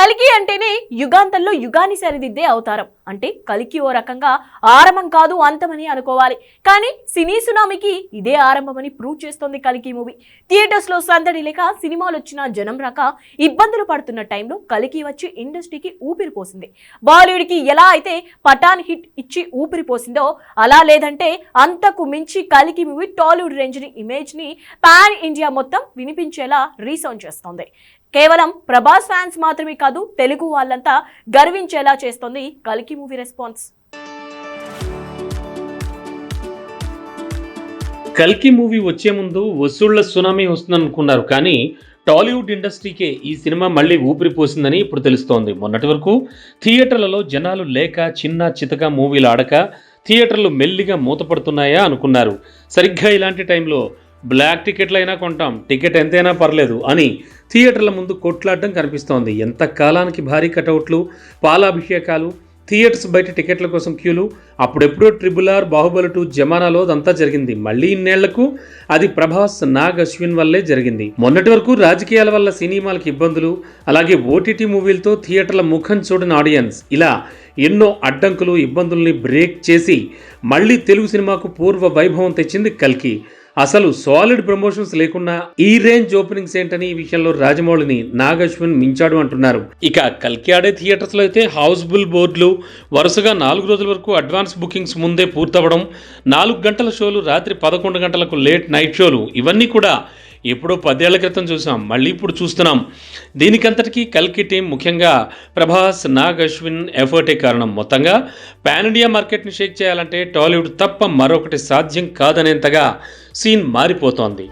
కలికి అంటేనే యుగాంతంలో యుగాన్ని సరిదిద్దే అవతారం. అంటే కలికి ఓ రకంగా ఆరంభం కాదు అంతమని అనుకోవాలి. కానీ సినీ సునామీకి ఇదే ఆరంభమని ప్రూవ్ చేస్తోంది కలికి మూవీ. థియేటర్స్లో సందడి లేక సినిమాలు వచ్చిన జనం రాక ఇబ్బందులు పడుతున్న టైంలో కలికి వచ్చి ఇండస్ట్రీకి ఊపిరి పోసింది. బాలీవుడ్కి ఎలా అయితే పఠాన్ హిట్ ఇచ్చి ఊపిరి పోసిందో అలా లేదంటే అంతకు మించి కలికి మూవీ టాలీవుడ్ రేంజ్ని ఇమేజ్ని పాన్ ఇండియా మొత్తం వినిపించేలా రీసౌండ్ చేస్తోంది. కేవలం ప్రభాస్ ఫ్యాన్స్ మాత్రమే కాదు తెలుగు వాళ్ళంతా గర్వించేలా చేస్తోంది కలికి మూవీ రెస్పాన్స్ కల్కి మూవీ వచ్చే ముందు వసూళ్ళ సునామీ వస్తుందనుకున్నారు కానీ టాలీవుడ్ ఇండస్ట్రీకే ఈ సినిమా మళ్ళీ ఊపిరి పోసిందని ఇప్పుడు తెలుస్తోంది. మొన్నటి వరకు థియేటర్లలో జనాలు లేక చిన్న చితక మూవీలు ఆడక థియేటర్లు మెల్లిగా మూతపడుతున్నాయా అనుకున్నారు. సరిగ్గా ఇలాంటి టైంలో బ్లాక్ టికెట్లు అయినా కొంటాం టికెట్ ఎంతైనా పర్లేదు అని థియేటర్ల ముందు కొట్లాడడం కనిపిస్తోంది. ఎంత కాలానికి భారీ కటౌట్లు పాలాభిషేకాలు థియేటర్స్ బయట టికెట్ల కోసం క్యూలు. అప్పుడెప్పుడో ట్రిబుల్ ఆర్ బాహుబలి టూ జమానాలో అదంతా జరిగింది. మళ్ళీ ఇన్నేళ్ళకు అది ప్రభాస్ నాగ్ అశ్విన్ వల్లే జరిగింది. మొన్నటి వరకు రాజకీయాల వల్ల సినిమాలకు ఇబ్బందులు అలాగే ఓటీటీ మూవీలతో థియేటర్ల ముఖం చూడని ఆడియన్స్. ఇలా ఎన్నో అడ్డంకులు ఇబ్బందుల్ని బ్రేక్ చేసి మళ్ళీ తెలుగు సినిమాకు పూర్వ వైభవం తెచ్చింది కల్కి. అసలు సాలిడ్ ప్రమోషన్స్ లేకుండా ఈ రేంజ్ ఓపెనింగ్స్ ఏంటని ఈ విషయంలో రాజమౌళిని నాగశ్విన్ మించాడు అంటున్నారు. ఇక కల్కి ఆడే థియేటర్స్లో అయితే హౌస్బుల్ బోర్డులు వరుసగా నాలుగు రోజుల వరకు అడ్వాన్స్ బుకింగ్స్ ముందే పూర్తవడం నాలుగు గంటల షోలు రాత్రి పదకొండు గంటలకు లేట్ నైట్ షోలు ఇవన్నీ కూడా ఎప్పుడో పదేళ్ళ క్రితం చూసాం మళ్ళీ ఇప్పుడు చూస్తున్నాం. దీనికంతటికీ కల్కి టీం ముఖ్యంగా ప్రభాస్ నాగ్ అశ్విన్ ఎఫర్టే కారణం. మొత్తంగా పాన్ ఇండియా మార్కెట్ని షేక్ చేయాలంటే టాలీవుడ్ తప్ప మరొకటి సాధ్యం కాదనేంతగా సీన్ మారిపోతోంది.